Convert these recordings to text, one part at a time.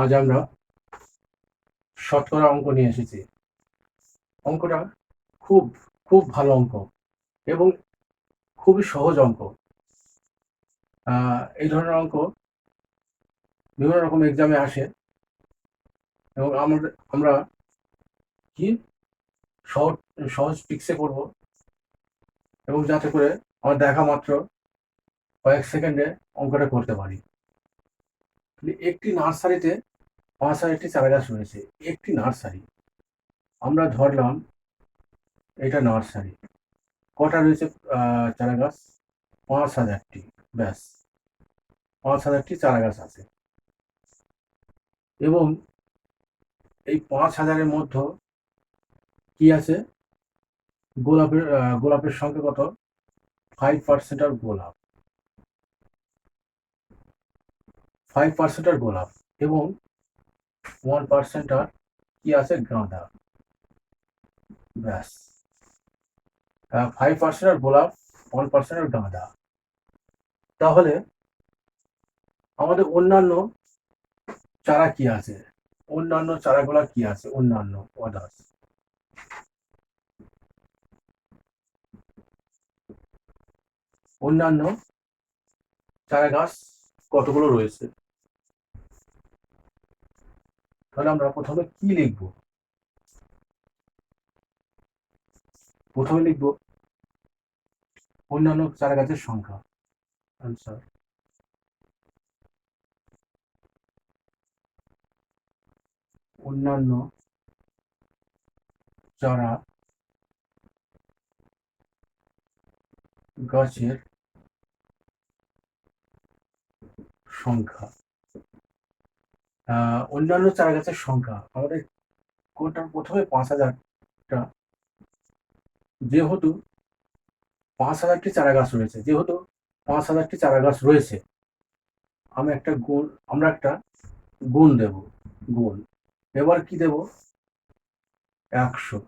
আজ আমরা শতকরা অঙ্ক নিয়ে এসেছি। অঙ্কটা খুব খুব ভালো অঙ্ক এবং খুবই সহজ অঙ্ক। এই ধরনের অঙ্ক বিভিন্ন রকম এক্সামে আসে এবং আমরা আমরা কি সহজ সহজ পিক্সে করব এবং যাতে করে আমার দেখা মাত্র কয়েক সেকেন্ডে অঙ্কটা করতে পারি। একটি নার্সারিতে পাঁচ হাজারটি চারা গাছ রয়েছে। একটি নার্সারি। আমরা ধরলাম এটা নার্সারি। কটা রয়েছে আহ, চারা গাছ? পাঁচ হাজারটি। ব্যাস। পাঁচ হাজারটি চারা গাছ আছে। এবং এই পাঁচ হাজারের মধ্যে কি আছে? গোলাপের গোলাপের সংখ্যা কত? ফাইভ পার্সেন্ট আর গোলাপ। ফাইভ পার্সেন্ট আর গোলাপ। এবং ওয়ান পার্সেন্ট আর কি আছে? গাঁদা ব্যাস। ফাইভ পার্সেন্ট আর গোলাপ ওয়ান পার্সেন্ট আর গাঁদা তাহলে আমাদের অন্যান্য চারা কি আছে? অন্যান্য চারাগুলা কি আছে? অন্যান্য আদার্স অন্যান্য চারা গাছ কতগুলো রয়েছে? তাহলে আমরা প্রথমে কি লিখব? প্রথমে লিখব অন্যান্য চারা গাছের সংখ্যা। আনসার অন্যান্য চারা গাছের সংখ্যা। অন্যান্য চারা গাছের সংখ্যা, আমাদের কোনটা প্রথমে পাঁচ হাজারটা, যেহেতু পাঁচ হাজারটি চারা গাছ রয়েছে, যেহেতু পাঁচ হাজারটি চারা গাছ রয়েছে, আমি একটা গুণ আমরা একটা গুণ দেব গুণ এবার কি দেব? একশো।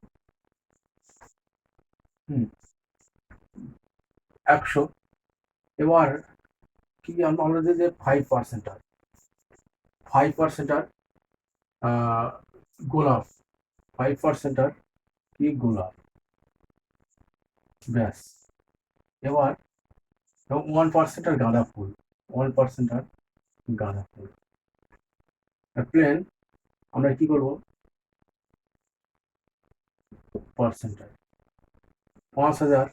হুম। একশো। এবার কি আম- আমরা যে ফাইভ পার্সেন্ট আর ফাইভ পার্সেন্ট আর গোলাপ ফাইভ পার্সেন্ট আর কি গোলাপ? ব্যাস। এবার, এবং ওয়ান পার্সেন্ট আর গাঁদা ফুল ওয়ান পার্সেন্ট আর গাঁদা ফুল। প্লেন, আমরা কি করব? পার্সেন্টার পাঁচ হাজার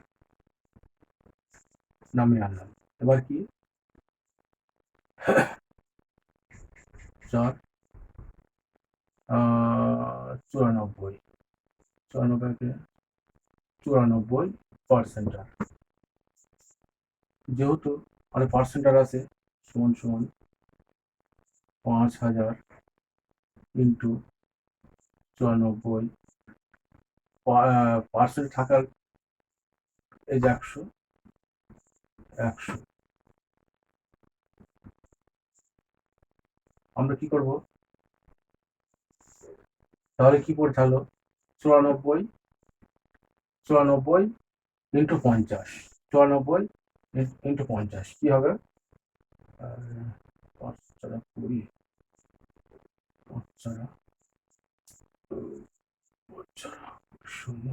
নামিয়ে আনলাম। এবার কি? আহ, চুরানব্বই। চুরানব্বইকে চুরানব্বই পার্সেন্টার যেহেতু আমাদের পার্সেন্টার আছে সমান সমান পাঁচ হাজার ইন্টু চুরানব্বই পার্সেন্ট থাকার এই যে একশো একশো। আমরা কি করব? তাহলে কি পড়তে হলো চুরানব্বই চুরানব্বই ইন্টু পঞ্চাশ, চুরানব্বই ইন্টু পঞ্চাশ, কি হবে? পাঁচ চারা কুড়ি, পাঁচ চারা পাঁচ চারা শূন্য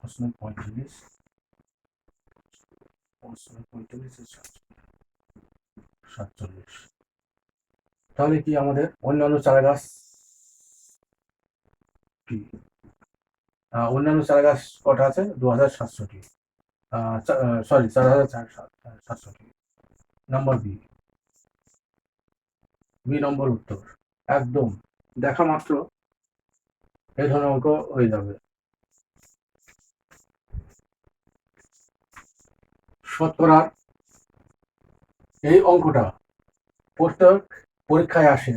পাঁচ নয় পঁয়তাল্লিশ, পাঁচ নয় পঁয়তাল্লিশ সাতচল্লিশ। তাহলে কি আমাদের অন্যান্য চারা গাছ আহ, অন্যান্য চারা গাছ কটা আছে? দু হাজার সাতশোটি সরি চার হাজার সাতশোটি। নাম্বার বি বি নম্বর উত্তর। একদম। দেখা মাত্র এই ধরনের অঙ্ক হয়ে যাবে। শতকরার এই অঙ্কটা প্রত্যেক পরীক্ষায় আসে।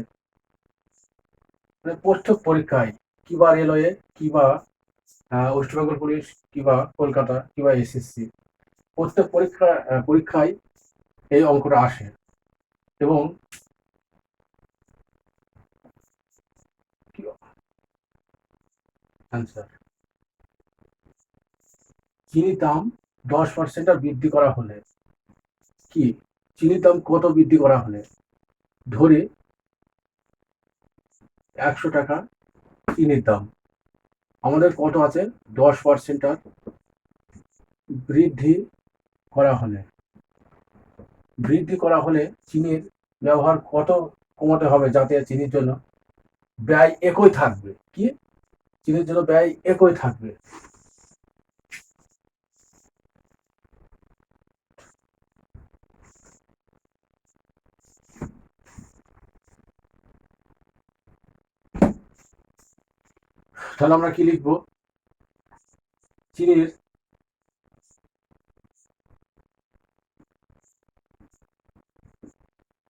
মানে প্রত্যেক পরীক্ষায় কিবা রেলওয়ে কিবা আহ, ওয়েস্ট বেঙ্গল পুলিশ কিবা কলকাতা কিবা এসএসসি প্রত্যেক পরীক্ষা পরীক্ষায় এই অঙ্কটা আসে এবং অ্যান্সার চিনির দাম দশ পার্সেন্ট বৃদ্ধি করা হলে কি? চিনির দাম কত বৃদ্ধি করা হলে? ধরে একশো টাকা চিনির দাম আমাদের কত আছে? দশ পার্সেন্ট আর বৃদ্ধি করা হলে। বৃদ্ধি করা হলে চিনির ব্যবহার কত কমাতে হবে যাতে চিনির জন্য? ব্যয় একই থাকবে। কি? চিনির জন্য ব্যয় একই থাকবে। তাহলে আমরা কি লিখব? চীনের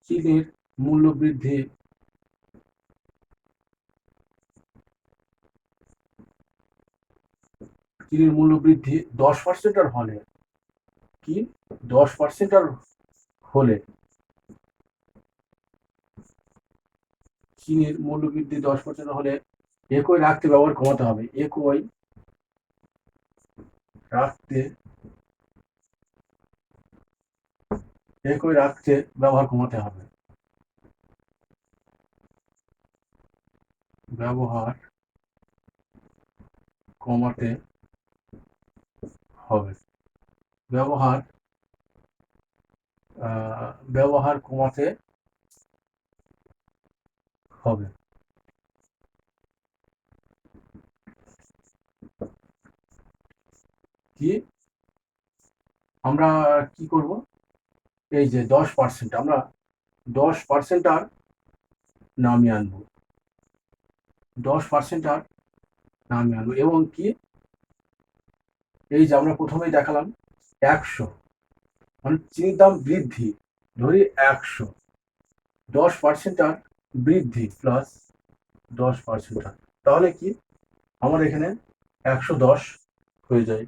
চীনের মূল্য বৃদ্ধি চিনির মূল্য বৃদ্ধি দশ পার্সেন্ট আর হলে কি? দশ পার্সেন্ট আর হলে চিনির মূল্য বৃদ্ধি দশ পার্সেন্ট হলে একই রাখতে ব্যবহার কমাতে হবে। একই রাখতে একই রাখতে ব্যবহার কমাতে হবে। ব্যবহার কমাতে হবে। ব্যবহার ব্যবহার কমাতে হবে। কি আমরা কি করব? এই যে দশ পার্সেন্ট আমরা দশ পার্সেন্ট আর নামিয়ে আনব। দশ পার্সেন্ট আর নামিয়ে আনব। এবং কি? এই যে আমরা প্রথমেই দেখালাম একশো। মানে চিনির দাম বৃদ্ধি, ধরি একশো। দশ পার্সেন্ট আর বৃদ্ধি প্লাস দশ পার্সেন্ট আর। তাহলে কি? আমার এখানে একশো দশ হয়ে যায়।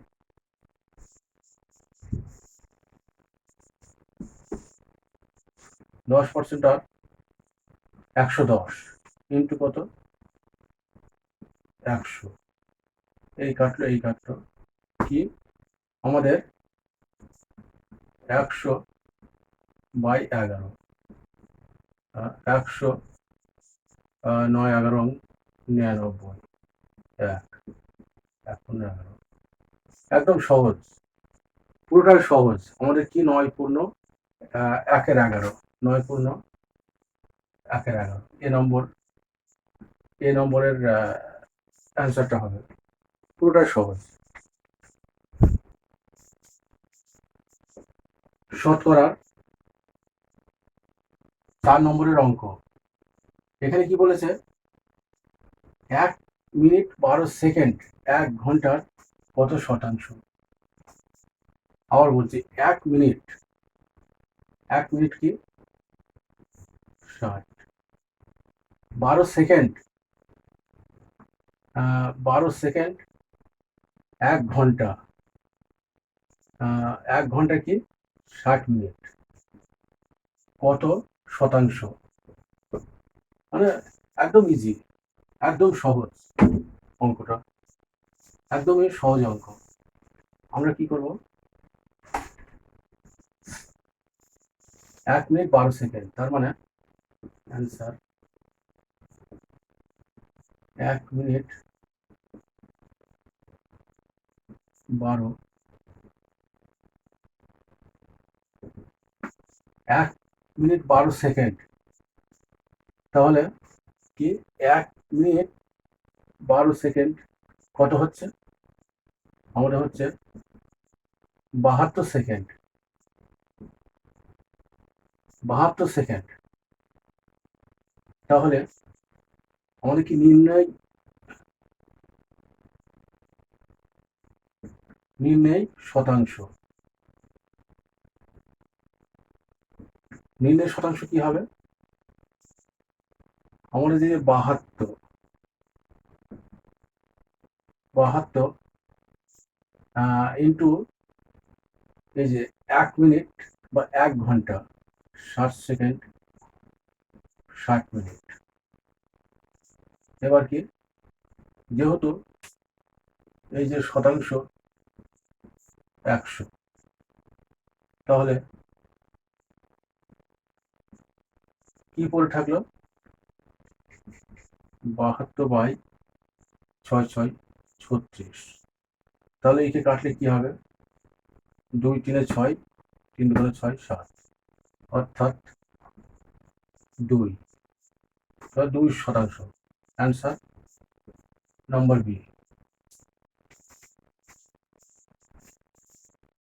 দশ পার্সেন্ট আর একশো দশ ইন্টু কত? একশো। এই কাটলো এই কাটলো। কি? আমাদের একশো বাই এগারো। একশো নয় এগারো নিরানব্বই। এক। পূর্ণ এগারো। একদম সহজ। পুরোটাই সহজ। আমাদের কি নয় পূর্ণ? একের এগারো। নয় পূর্ণ একের এগারো এ নম্বর, এ নম্বরের অ্যান্সারটা হবে। পুরোটাই সহজ। শতকরা চার নম্বরের অঙ্ক। এখানে কি বলেছে? এক মিনিট বারো সেকেন্ড, এক ঘণ্টার কত শতাংশ? আবার বলছি, এক মিনিট। এক মিনিট কি? ষাট বারো সেকেন্ড। বারো সেকেন্ড, এক ঘণ্টা। এক ঘণ্টা কি? ষাট মিনিট। কত? শতাংশ। মানে একদম ইজি একদম সহজ অঙ্কটা। একদমই সহজ অঙ্ক। আমরা কি করব? এক মিনিট বারো সেকেন্ড। তার মানে অ্যান্সার এক মিনিট। বারো। এক মিনিট বারো সেকেন্ড। তাহলে কি? এক মিনিট বারো সেকেন্ড। কত হচ্ছে? আমাদের হচ্ছে বাহাত্তর সেকেন্ড। বাহাত্তর সেকেন্ড। তাহলে আমাদের কি নির্ণয় নির্ণয় শতাংশ। নির্ণয় শতাংশ কি হবে? আমাদের যে বাহাত্তর বাহাত্তর ইন্টু এই যে এক মিনিট বা এক ঘণ্টা, ষাট সেকেন্ড ষাট মিনিট। এবার কি? যেহেতু এই যে শতাংশ একশো, তাহলে কি পড়ে থাকল? বাহাত্তর বাই ছয় ছয় ছত্রিশ। তাহলে একে কাটলে কি হবে? দুই তিনে ছয়, তিন দুগুণে ছয়, সাত। অর্থাৎ দুই। দুই শতাংশ। Answer number B